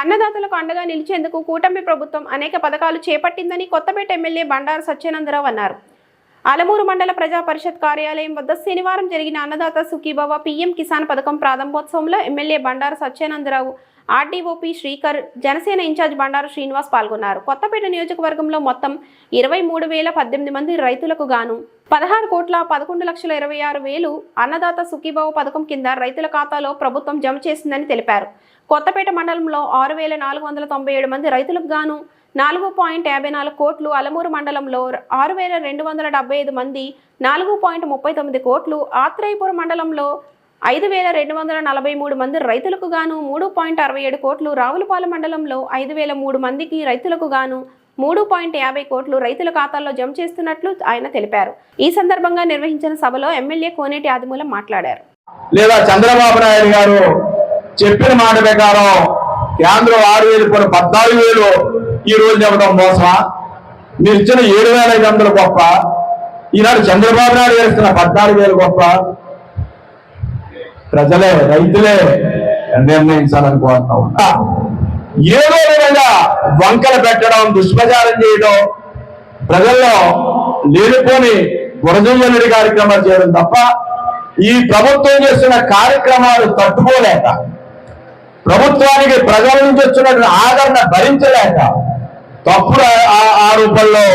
అన్నదాతలకు అండగా నిలిచేందుకు కూటమి ప్రభుత్వం అనేక పథకాలు చేపట్టిందని కొత్తపేట ఎమ్మెల్యే బండారు సత్యానందరావు అన్నారు. అలమూరు మండల ప్రజా పరిషత్ కార్యాలయం వద్ద శనివారం జరిగిన అన్నదాత సుఖీబావ పీఎం కిసాన్ పథకం ప్రారంభోత్సవంలో MLA Bandaru Satyanandarao RDO P Srikar Janasena incharge Bandaru Srinivas పాల్గొన్నారు. కొత్తపేట నియోజకవర్గంలో మొత్తం ఇరవై మూడు వేల పద్దెనిమిది మంది రైతులకు గాను పదహారు కోట్ల పదకొండు లక్షల ఇరవై ఆరు వేలు అన్నదాత సుఖీభావ పథకం కింద రైతుల ఖాతాలో ప్రభుత్వం జమ చేసిందని తెలిపారు. కొత్తపేట మండలంలో ఆరు వేల నాలుగు వందల తొంభై ఏడు మంది రైతులకు గాను నాలుగు పాయింట్ యాభై నాలుగు కోట్లు అలమూరు మండలంలో ఆరు వేల రెండు వందల డెబ్బై ఐదు మంది నాలుగు పాయింట్ ముప్పై తొమ్మిది కోట్లు ఆత్రేయపురం మండలంలో ఐదు వేల రెండు వందల నలభై మూడు మంది రైతులకు గాను మూడు పాయింట్ అరవై ఏడు కోట్లు రావులపాలెం మండలంలో ఐదు వేల మూడు మందికి రైతులకు గాను మూడు పాయింట్ యాభై కోట్లు రైతుల ఖాతాల్లో జమ చేస్తున్నట్లు ఆయన తెలిపారు. ఈ సందర్భంగా నిర్వహించిన సభలో ఎమ్మెల్యే కోనేటి ఆదిమూలం మాట్లాడారు. లేదా చంద్రబాబు నాయుడు గారు చెప్పిన మాట ప్రకారం కేంద్రం ఆరు వేలు కొన్ని పద్నాలుగు వేలు ఈ రోజు చెప్పడం మోసమా? మీరు ఇచ్చిన ఏడు వేల ఐదు వందలు గొప్ప. ఈనాడు చంద్రబాబు నాయుడు గారు ఇస్తున్న పద్నాలుగు వేలు గొప్ప. ప్రజలే రైతులే. నిర్ణయించాలనుకుంటా ఉంటా ఏదో విధంగా వంకలు పెట్టడం దుష్ప్రచారం చేయడం ప్రజల్లో లేనిపోని గురజుల్లడి కార్యక్రమాలు చేయడం తప్ప ఈ ప్రభుత్వం చేస్తున్న కార్యక్రమాలు తట్టుకోలేక ప్రభుత్వానికి ప్రజల నుంచి వచ్చినటువంటి ఆదరణ భరించలేక తప్పుడు ఆ- ఆరోపణలో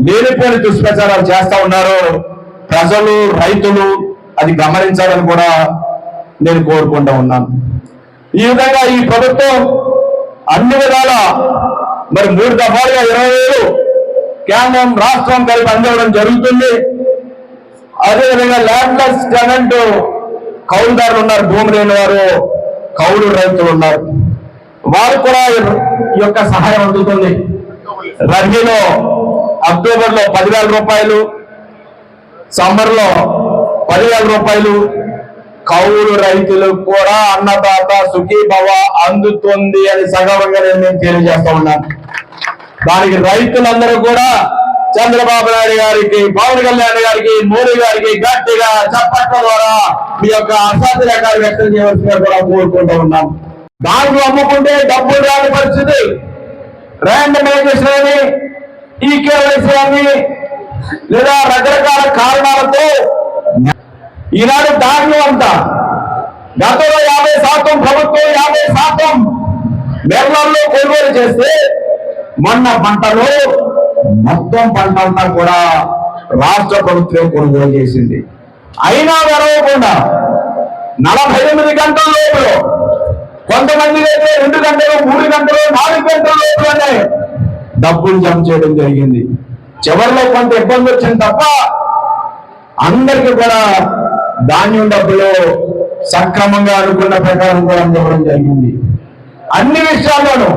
లేనిపోని దుష్ప్రచారాలు చేస్తా ఉన్నారు. ప్రజలు రైతులు అది గమనించాలని కూడా నేను కోరుకుంటా ఉన్నాను. ఈ విధంగా ఈ ప్రభుత్వం అన్ని విధాల మరి మూడు దఫాలుగా ఇరవై వేలు కేంద్రం రాష్ట్రం కలిపి అందివ్వడం జరుగుతుంది. అదేవిధంగా ల్యాండ్లెస్ టెనెంట్ కౌలుదారులు ఉన్నారు భూమి లేని వారు కౌలు రైతులు ఉన్నారు. వారు కూడా ఈ యొక్క సహాయం అందుతుంది. రబీలో అక్టోబర్లో పదివేల రూపాయలు సమ్మర్లో పదివేల రూపాయలు కౌలు రైతులకు కూడా అన్నదాత సుఖీభవ అందుతుంది అని సగవంగా నేను తెలియజేస్తా ఉన్నాను. దానికి రైతులందరూ కూడా చంద్రబాబు నాయుడు గారికి పవన్ కళ్యాణ్ గారికి మోడీ గారికి గట్టిగా చప్పట్ల ద్వారా మీ యొక్క అసాధ్యకాలు వ్యక్తం చేయవలసిగా కూడా కోరుకుంటూ ఉన్నాం. దాంట్లో అమ్ముకుంటే డబ్బులు రాని పరిస్థితి. ర్యాండమైజేషన్ అని ఈ కేవైసీ అని లేదా రకరకాల కారణాలతో ఈనాడు దారిలో అంతా. గతంలో యాభై శాతం ప్రభుత్వం యాభై శాతం నిర్ణయంలో కొనుగోలు చేస్తే మొన్న పంటలో మొత్తం పంట అంతా కూడా రాష్ట్ర ప్రభుత్వం కొనుగోలు చేసింది. అయినా వెరవకుండా నలభై ఎనిమిది గంటల లోపల కొంతమంది అయితే రెండు గంటలు మూడు గంటలు నాలుగు గంటల లోపలనే డబ్బులు జమ చేయడం జరిగింది. చివరిలో కొంత ఇబ్బంది వచ్చింది తప్ప అందరికీ కూడా ధాన్యం డబ్బులు సక్రమంగా అనుకున్న ప్రకారం కూడా అందివ్వడం జరిగింది. అన్ని విషయాల్లోనూ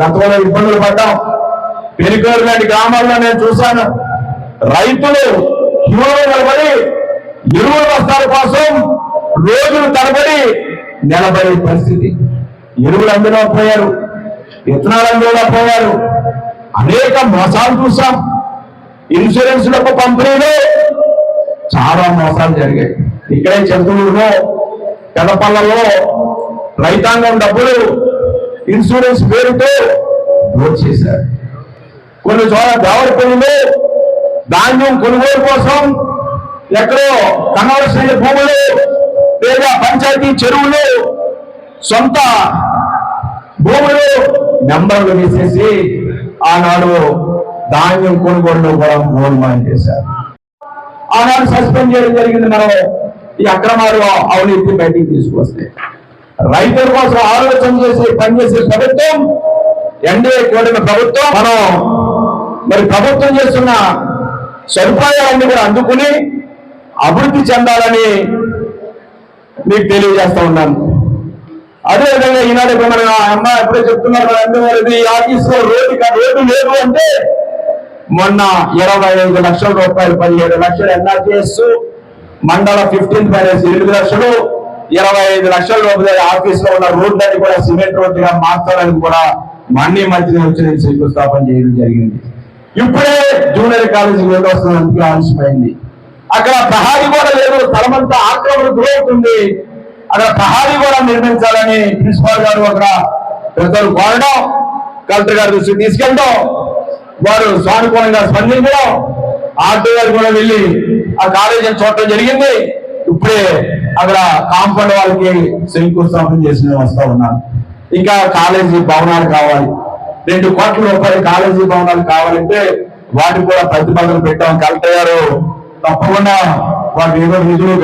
గతంలో ఇబ్బందులు పడ్డాం. పెరికూరు లాంటి గ్రామాల్లో నేను చూశాను. రైతులు క్యూలో నిలబడి ఎరువుల బస్తాల కోసం రోజులు తరబడి నిలబడే పరిస్థితి. ఎరువులు పోయారు విత్తనాలు పోయారు. అనేక మోసాలు చూసాం ఇన్సూరెన్స్లకు పంపిణీలో చాలా మోసాలు జరిగాయి. ఇక్కడే చంద్రుడులో పెదపల్లలో రైతాంగం డబ్బులు ఇన్సూరెన్స్ పేరుతో దోచేశారు చేశారు. కొన్ని చోట్ల దేవరపల్లిలో ధాన్యం కొనుగోలు కోసం ఎక్కడో కనవలసిన భూములు లేదా పంచాయతీ చెరువులు సొంత భూములు నెంబర్లు వేసేసి ఆనాడు ధాన్యం కొనుగోలు కూడా గోల్మాన్ చేశారు. ఆనాడు సస్పెండ్ చేయడం జరిగింది మనం. ఈ అక్రమాలు అవినీతి బయటికి తీసుకొస్తే రైతుల కోసం ఆలోచన చేసి పనిచేసే ప్రభుత్వం ఎన్డీఏ కూడిన ప్రభుత్వం మనం మరి ప్రభుత్వం చేస్తున్న సదుపాయాలన్నీ కూడా అందుకుని అభివృద్ధి చెందాలని మీకు తెలియజేస్తా ఉన్నాను. అదేవిధంగా ఈనాడు ఇప్పుడు మన అమ్మ ఎప్పుడే చెప్తున్నారు అందువల్ల అందరూ ఈ ఆఫీస్ రోడ్డు రోడ్డు లేదు అంటే మొన్న ఇరవై ఐదు లక్షల రూపాయలు పదిహేడు లక్షలు ఎన్ఆర్టీఎస్ మండల ఫిఫ్టీన్త్ ఫైనాన్స్ ఎనిమిది లక్షలు ఇరవై ఐదు లక్షల లోపల ఆఫీస్లో ఉన్న రోడ్లని కూడా సిమెంట్ రోడ్డుగా మార్చాలని కూడా మన్నీ మంత్రి వచ్చి నేను శంకుస్థాపన చేయడం జరిగింది. ఇప్పుడే జూనియర్ కాలేజీ వెళ్ళొస్తున్నందుకు ఆలస్యమైంది. అక్కడ ప్రహారీ కూడా లేదు స్థలమంతా ఆక్రమణ గురవుతుంది. అక్కడ ప్రహారీ కూడా నిర్మించాలని ప్రిన్సిపాల్ గారు అక్కడ పెద్దలు కోరడం కలెక్టర్ గారి దృష్టికి తీసుకెళ్ళడం వారు సానుకూలంగా స్పందించడం ఆర్టీ గారు కూడా వెళ్ళి ఆ కాలేజీని చూడటం జరిగింది. ఇప్పుడే అక్కడ కాంపౌండ్ వాళ్ళకి శంకుస్థాపన చేసిన వస్తా ఉన్నారు ఇంకా కాలేజీ భవనాలు కావాలి. రెండు కోట్ల రూపాయలు కాలేజీ భవనాలు కావాలంటే వాటికి కూడా ప్రతిపాదన పెట్టాం. కలెక్టర్ గారు తప్పకుండా వాటి ఏదో నిధులు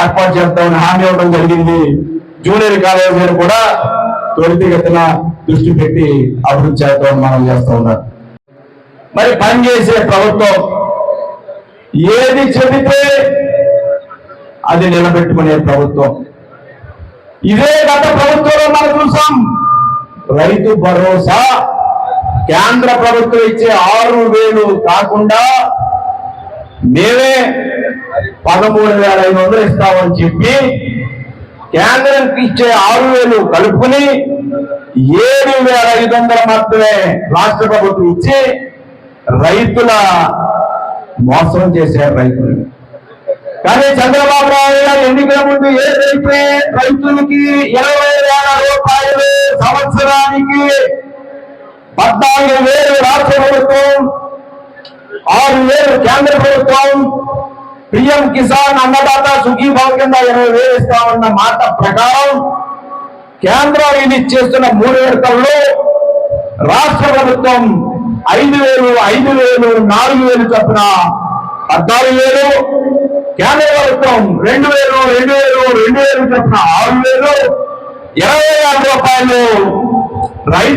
ఏర్పాటు చేస్తామని హామీ ఇవ్వడం జరిగింది. జూనియర్ కాలేజీలు కూడా త్వరితగతిన దృష్టి పెట్టి అభివృద్ధి చేద్దామని మనం చేస్తూ ఉన్నారు. మరి పనిచేసే ప్రభుత్వం ఏది చెబితే అది నిలబెట్టుకునే ప్రభుత్వం. ఇదే గత ప్రభుత్వంలో మనం చూసాం. రైతు భరోసా. కేంద్ర ప్రభుత్వం ఇచ్చే ఆరు వేలు కాకుండా మేమే పదమూడు వేల ఐదు వందలు ఇస్తామని చెప్పి కేంద్రం ఇచ్చే ఆరు వేలు కలుపుకుని ఏడు వేల ఐదు వందలు మాత్రమే రాష్ట్ర ప్రభుత్వం ఇచ్చి రైతుల మోసం చేశారు రైతులు. కానీ చంద్రబాబు నాయుడు గారు ఎన్నికల ముందు ఏదైతే రైతులకి ఇరవై వేల రూపాయలు సంవత్సరానికి పద్నాలుగు వేలు రాష్ట్ర ప్రభుత్వం ఆరు వేలు కేంద్ర ప్రభుత్వం పిఎం కిసాన్ అన్నదాత సుఖీభావ కింద ఇరవై వేలు ఇస్తామన్న మాట ప్రకారం కేంద్రం ఇది ఇచ్చేస్తున్న మూడు విడతల్లో రాష్ట్ర ప్రభుత్వం ఐదు వేలు ఐదు వేలు నాలుగు వేలు చొప్పున పద్నాలుగు వేలు కేంద్ర ప్రభుత్వం రెండు వేలు రెండు వేలు రెండు వేలు చొప్పున ఆరు వేలు ఇరవై ఆరు రూపాయలు రైతు